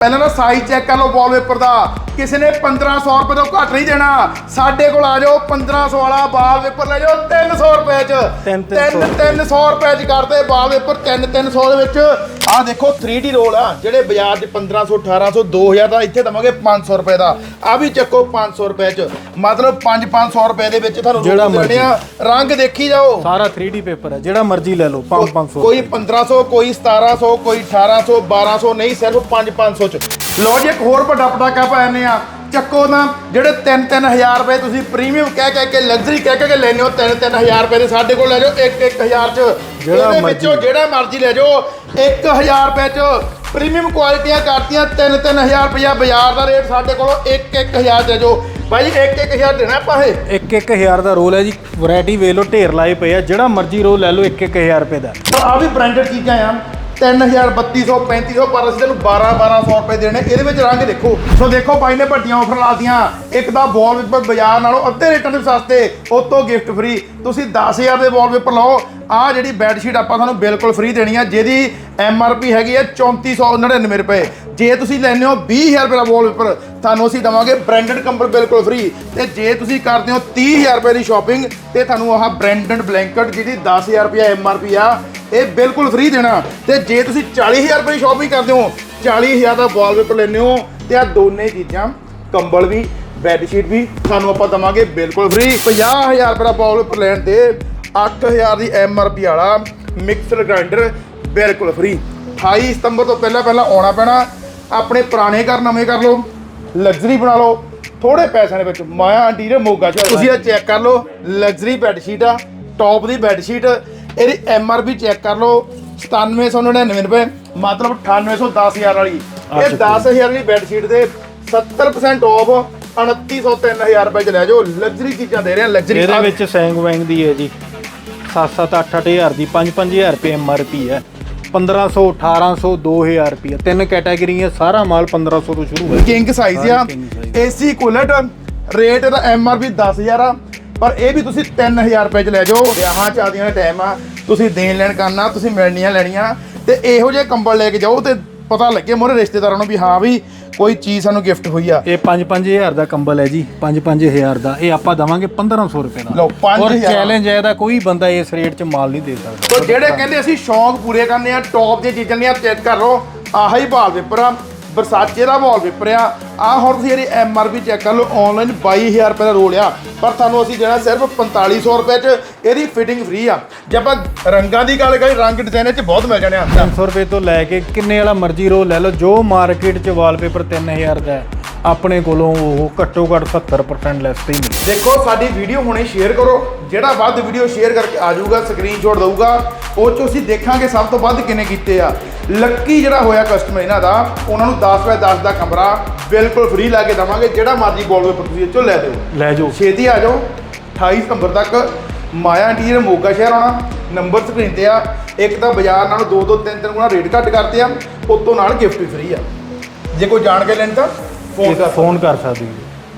ਪਹਿਲਾਂ ਨਾ size check ਕਰ ਲਓ ਵਾਲਪੇਪਰ ਦਾ। ਕਿਸੇ ਨੇ 1500 ਰੁਪਏ ਤੋਂ ਘੱਟ ਨਹੀਂ ਦੇਣਾ। ਸਾਡੇ ਕੋਲ ਆ ਜਾਓ 1500 ਵਾਲਾ ਵਾਲਪੇਪਰ ਲੈ ਜਾਓ 300 ਰੁਪਏ ਚ। ਤਿੰਨ- ਤਿੰਨ ਸੌ 300 ਰੁਪਏ ਚ ਕਰਦੇ ਵਾਲਪੇਪਰ 3 300 ਦੇ ਵਿੱਚ। ਆਹ ਦੇਖੋ 3D ਰੋਲ ਆ ਜਿਹੜੇ ਬਾਜ਼ਾਰ 'ਚ 1500 1800 2000 ਦਾ ਇੱਥੇ ਦਵਾਂਗੇ 500 ਰੁਪਏ ਦਾ। ਆ ਵੀ ਚੱਕੋ 500 ਰੁਪਏ ਚ। ਮਤਲਬ 5 500 ਰੁਪਏ ਦੇ ਵਿੱਚ ਤੁਹਾਨੂੰ ਜਿਹੜਾ ਰੋਲ ਦੇਣੇ ਆ। ਰੰਗ ਦੇਖੀ ਜਾਓ। ਸਾਰਾ 3D ਪੇਪਰ ਹੈ ਜਿਹੜਾ ਮਰਜ਼ੀ ਲੈ ਲਓ 5 500 ਕੋਈ 1500 ਕੋਈ 1700 ਕੋਈ 1800 1200 ਨਹੀਂ ਸਿਰਫ 5 500 ਚ। ਲੋ ਜੀ ਇੱਕ ਹੋਰ ਵੱਡਾ ਪਟਾਕਾ ਪਾਣੇ ਆ ਚੱਕੋ ਨਾ ਜਿਹੜੇ 3 3000 ਰੁਪਏ ਤੁਸੀਂ ਪ੍ਰੀਮੀਅਮ ਕਹਿ ਕਹਿ ਕੇ ਲਗਜ਼ਰੀ ਕਹਿ ਕਹਿ ਕੇ ਲੈਨੇ ਹੋ 3 3000 ਰੁਪਏ ਦੇ ਸਾਡੇ ਕੋਲ ਲੈ ਜਾਓ 1 1000 ਚ। ਜਿਹੜਾ। ਵਿੱਚੋਂ ਜਿਹੜਾ ਮਰਜ਼ੀ ਲੈ ਜਾਓ 1000 ਰੁਪਏ ਚ ਪ੍ਰੀਮੀਅਮ ਕੁਆਲਿਟੀਆਂ ਕਰਤੀਆਂ 3 3000 ਰੁਪਇਆ ਬਾਜ਼ਾਰ ਦਾ ਰੇਟ ਸਾਡੇ ਕੋਲੋਂ 1 1000 ਦੇ ਜਾਓ। ਭਾਈ 1 1000 ਦੇਣਾ ਪਾਹੇ ਇੱਕ ਇੱਕ ਹਜ਼ਾਰ ਦਾ ਰੋਲ ਹੈ ਜੀ ਵੈਰਾਈਟੀ ਵੇਖ ਲਓ ਢੇਰ ਲਾਏ ਪਏ ਆ ਜਿਹੜਾ ਮਰਜ਼ੀ ਰੋਲ ਲੈ ਲਓ ਇੱਕ ਇੱਕ ਹਜ਼ਾਰ ਰੁਪਏ ਦਾ। ਆ ਵੀ ਬ੍ਰਾਂਡਡ ਚੀਜ਼ਾਂ ਆ। 3000 3200 3500 ਪਰ ਅਸੀਂ ਤੈਨੂੰ 12 1200 ਰੁਪਏ ਦੇਣੇ। ਇਹਦੇ ਵਿੱਚ ਰੰਗ ਦੇਖੋ। ਸੋ ਦੇਖੋ ਭਾਈ ਨੇ ਵੱਡੀਆਂ ਆਫਰ ਲਾਤੀਆਂ ਇੱਕ ਤਾਂ ਵਾਲਪੇਪਰ ਬਾਜ਼ਾਰ ਨਾਲੋਂ ਅੱਧੇ ਰੇਟਾਂ ਦੇ ਸਸਤੇ ਉਤੋਂ ਗਿਫਟ ਫ੍ਰੀ ਤੁਸੀਂ 10000 ਦੇ ਵਾਲਪੇਪਰ ਲਓ। ਆ ਜਿਹੜੀ ਬੈੱਡਸ਼ੀਟ ਆਪਾਂ ਤੁਹਾਨੂੰ ਬਿਲਕੁਲ ਫ੍ਰੀ ਦੇਣੀ ਆ, ਜਿਹਦੀ ਐਮ ਆਰ ਪੀ ਹੈਗੀ ਆ 3499 ਰੁਪਏ। ਜੇ ਤੁਸੀਂ ਲੈਂਦੇ ਹੋ 20000 ਰੁਪਏ ਦਾ ਵਾਲਪੇਪਰ ਤੁਹਾਨੂੰ ਅਸੀਂ ਦਵਾਂਗੇ ਬ੍ਰਾਂਡਡ ਕੰਬਲ ਬਿਲਕੁਲ ਫ੍ਰੀ ਤੇ ਜੇ ਤੁਸੀਂ ਕਰਦੇ ਹੋ 30000 ਰੁਪਏ ਦੀ ਸ਼ਾਪਿੰਗ ਤੇ ਤੁਹਾਨੂੰ ਆਹ ਬ੍ਰਾਂਡਡ ਬਲੈਂਕਟ ਜਿਹਦੀ 10000 ਰੁਪਏ ਐਮ ਆਰ ਪੀ ਆ ਇਹ ਬਿਲਕੁਲ ਫ੍ਰੀ ਦੇਣਾ। ਤੇ ਜੇ ਤੁਸੀਂ 40000 ਰੁਪਏ ਦੀ ਸ਼ਾਪਿੰਗ ਕਰਦੇ ਹੋ 40000 ਦਾ ਵਾਲਪੇਪਰ ਲੈਂਦੇ ਹੋ, ਤੇ ਆ ਦੋਨੇ ਚੀਜ਼ਾਂ, ਕੰਬਲ ਵੀ ਬੈੱਡ ਸ਼ੀਟ ਵੀ, ਤੁਹਾਨੂੰ ਆਪਾਂ ਦਵਾਂਗੇ ਬਿਲਕੁਲ ਫ੍ਰੀ 50000 ਰੁਪਏ ਦਾ ਵਾਲਪੇਪਰ ਲੈਣ ਤੇ 8000 ਦੀ ਐਮ ਆਰ ਪੀ ਵਾਲਾ ਮਿਕਸਰ ਗ੍ਰਾਈਂਡਰ ਬਿਲਕੁਲ ਫ੍ਰੀ 28 ਸਤੰਬਰ ਤੋਂ ਪਹਿਲਾਂ ਪਹਿਲਾਂ ਆਉਣਾ ਪੈਣਾ। ਆਪਣੇ ਪੁਰਾਣੇ ਘਰ ਨਵੇਂ ਕਰ ਲਓ ਲਗਜ਼ਰੀ ਬਣਾ ਲਓ। ਥੋੜੇ ਪੈਸਿਆਂ ਦੇ ਵਿੱਚ, ਮਾਇਆ ਇੰਟੀਰੀਅਰ ਮੋਗਾ ਚ ਤੁਸੀਂ ਇਹ ਚੈੱਕ ਕਰ ਲਓ ਲਗਜ਼ਰੀ ਬੈੱਡ ਸ਼ੀਟ ਆ ਟੌਪ ਦੀ ਬੈੱਡ ਸ਼ੀਟ ਇਹਦੀ ਐਮ ਆਰ ਪੀ ਚੈੱਕ ਕਰ ਲਓ 9799 ਰੁਪਏ ਮਤਲਬ 9800 10000 ਵਾਲੀ। ਇਹ 10000 ਵਾਲੀ ਬੈੱਡ ਸ਼ੀਟ ਦੇ 70% ਆਫ 2900 3000 ਰੁਪਏ ਚ ਲੈ ਜਾਓ। ਲਗਜ਼ਰੀ ਚੀਜ਼ਾਂ ਦੇ ਰਹੇ ਆ ਲਗਜ਼ਰੀ ਇਹਦੇ ਵਿੱਚ ਸੈਂਗ ਵੈਂਗ ਦੀ ਹੈ ਜੀ। 7-7 8-8000 ਦੀ 5-5000 ਰੁਪਏ ਐਮਆਰਪੀ ਹੈ। 1500 1800 2000 ਰੁਪਏ। ਤਿੰਨ ਕੈਟਾਗਰੀਆਂ ਸਾਰਾ ਮਾਲ 1500 ਤੋਂ ਸ਼ੁਰੂ ਹੈ। ਕਿੰਗ ਸਾਈਜ਼ ਆ। ਏਸੀ ਕੂਲਟ ਰੇਟ ਦਾ ਐਮਆਰਪੀ 10000 ਆ। ਪਰ ਇਹ ਵੀ ਤੁਸੀਂ 3000 ਰੁਪਏ ਚ ਲੈ ਜਾਓ। ਵਿਆਹਾਂ ਸ਼ਾਦੀਆਂ ਦਾ ਟਾਈਮ ਆ। ਤੁਸੀਂ ਦੇਣ ਲੈਣ ਕਰਨਾ ਤੁਸੀਂ ਮਿਲਣੀਆਂ ਲੈਣੀਆਂ। ਤੇ ਇਹੋ ਜਿਹੇ ਕੰਬਲ ਲੈ ਕੇ ਜਾਓ ਤੇ ਪਤਾ ਲੱਗੇ ਮੋਰੇ ਰਿਸ਼ਤੇਦਾਰਾਂ ਨੂੰ ਵੀ ਹਾਂ ਵੀ ਕੋਈ ਚੀਜ਼ ਸਾਨੂੰ ਗਿਫਟ ਹੋਈ ਆ। ਇਹ 5-5000 ਦਾ ਕੰਬਲ ਹੈ ਜੀ 5-5000 ਦਾ। ਇਹ ਆਪਾਂ ਦਵਾਂਗੇ 1500 ਰੁਪਏ ਦਾ ਲਓ, ਪੰਜ ਔਰ ਹਜ਼ਾਰ। ਚੈਲੰਜ ਹੈ ਦਾ ਕੋਈ ਬੰਦਾ ਇਸ ਰੇਟ 'ਚ ਮਾਲ ਨਹੀਂ ਦੇ ਸਕਦਾ। ਤੋ ਜਿਹੜੇ ਕਹਿੰਦੇ ਅਸੀਂ ਸ਼ੌਂਕ ਪੂਰੇ ਕਰਨੇ ਆ ਟੌਪ ਦੀਆਂ ਚੀਜ਼ਾਂ ਦੀਆਂ ਚੈੱਕ ਕਰ ਲਓ ਆਹ ਹੀ ਵਾਲਪੇਪਰ ਆ ਬਰਸਾਚੇ ਦਾ ਵਾਲਪੇਪਰ ਆ ਆਹ ਹੁਣ ਤੁਸੀਂ ਇਹਦੀ ਐਮ ਆਰ ਪੀ ਚੈੱਕ ਕਰ ਲਓ ਆਨਲਾਈਨ 22000 ਰੁਪਏ ਦਾ ਰੋਲ ਆ। ਪਰ ਤੁਹਾਨੂੰ ਅਸੀਂ ਦੇਣਾ ਸਿਰਫ 4500 ਰੁਪਏ ਚ ਇਹਦੀ ਫਿਟਿੰਗ ਫ੍ਰੀ ਆ। ਜੇ ਆਪਾਂ ਰੰਗਾਂ ਦੀ ਗੱਲ ਕਰੀ ਰੰਗ ਡਿਜ਼ਾਈਨ ਚ ਬਹੁਤ ਮਿਲ ਜਾਣੇ ਆ। 300 ਰੁਪਏ ਤੋਂ ਲੈ ਕੇ ਕਿੰਨੇ ਵਾਲਾ ਮਰਜ਼ੀ ਰੋਲ ਲੈ ਲਓ, ਜੋ ਮਾਰਕੀਟ 'ਚ ਵਾਲਪੇਪਰ 3000 ਦਾ ਹੈ। ਆਪਣੇ ਕੋਲੋਂ ਉਹ ਘੱਟੋ ਘੱਟ 70% ਲੈਸ ਤੇ ਹੀ ਮਿਲੇ। ਦੇਖੋ ਸਾਡੀ ਵੀਡੀਓ ਹੁਣੇ ਸ਼ੇਅਰ ਕਰੋ। ਜਿਹੜਾ ਵੱਧ ਵੀਡੀਓ ਸ਼ੇਅਰ ਕਰਕੇ ਆ ਜਾਊਗਾ ਸਕਰੀਨਸ਼ਾਟ ਦਊਗਾ ਉਹ ਚ ਅਸੀਂ ਦੇਖਾਂਗੇ ਸਭ ਤੋਂ ਵੱਧ ਕਿੰਨੇ ਕੀਤੇ ਆ। ਲੱਕੀ ਜਿਹੜਾ ਹੋਇਆ ਕਸਟਮਰ ਇਹਨਾਂ ਦਾ ਉਹਨਾਂ ਨੂੰ 10 ਬਾਏ 10 ਦਾ ਕਮਰਾ ਬਿਲਕੁਲ ਫ੍ਰੀ ਲਾ ਕੇ ਦਵਾਂਗੇ ਜਿਹੜਾ ਮਰਜ਼ੀ ਵਾਲਪੇਪਰ ਤੁਸੀਂ ਇਹ ਚੋਂ ਲੈ ਦਿਓ। ਲੈ ਜਾਓ। ਛੇਤੀ ਆ ਜਾਓ। 28 ਸਤੰਬਰ ਤੱਕ ਮਾਇਆ ਇੰਟੀਰੀਅਰ ਮੋਗਾ ਸ਼ਹਿਰ ਆਉਣਾ ਨੰਬਰ ਸਕਰੀਨ ਤੇ ਆ। ਇੱਕ ਤਾਂ ਬਾਜ਼ਾਰ ਨਾਲੋਂ ਦੋ ਦੋ ਤਿੰਨ ਤਿੰਨ ਗੁਣਾ ਰੇਟ ਘੱਟ ਕਰਤੇ ਆ। ਉਤੋਂ ਨਾਲ ਗਿਫਟ ਵੀ ਫ੍ਰੀ ਆ। ਜੇ ਕੋਈ ਜਾਣ ਕੇ ਲੈਣ ਤਾਂ ਫੋਨ ਕਰ ਸਕਦੇ ਹੋ।